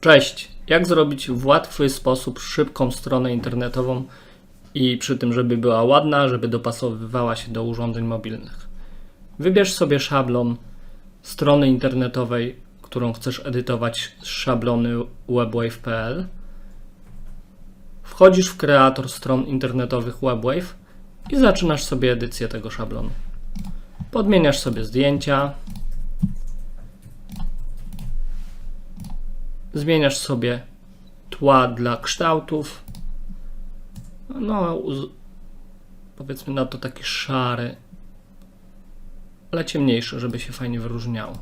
Cześć! Jak zrobić w łatwy sposób szybką stronę internetową i przy tym, żeby była ładna, żeby dopasowywała się do urządzeń mobilnych? Wybierz sobie szablon strony internetowej, którą chcesz edytować z szablony webwave.pl. Wchodzisz w kreator stron internetowych WebWave i zaczynasz sobie edycję tego szablonu. Podmieniasz sobie zdjęcia, zmieniasz sobie tła dla kształtów. No, powiedzmy na to taki szary, ale ciemniejszy, żeby się fajnie wyróżniało.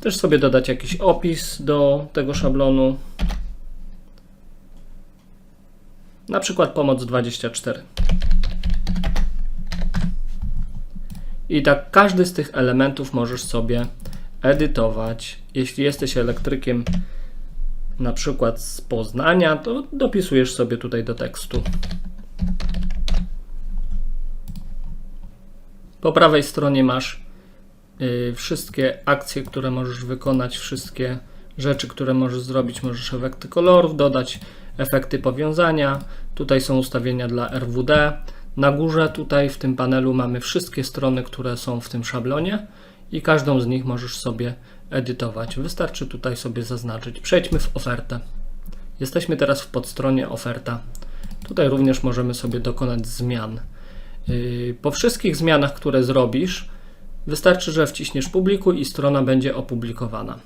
Też sobie dodać jakiś opis do tego szablonu. Na przykład pomoc 24. I tak każdy z tych elementów możesz sobie edytować. Jeśli jesteś elektrykiem, na przykład z Poznania, to dopisujesz sobie tutaj do tekstu. Po prawej stronie masz y, wszystkie akcje, które możesz wykonać, wszystkie rzeczy, które możesz zrobić. Możesz efekty kolorów dodać, efekty powiązania. Tutaj są ustawienia dla RWD. Na górze tutaj w tym panelu mamy wszystkie strony, które są w tym szablonie i każdą z nich możesz sobie edytować. Wystarczy tutaj sobie zaznaczyć. Przejdźmy w ofertę. Jesteśmy teraz w podstronie oferta. Tutaj również możemy sobie dokonać zmian. Yy, Po wszystkich zmianach, które zrobisz, wystarczy, że wciśniesz publikuj i strona będzie opublikowana.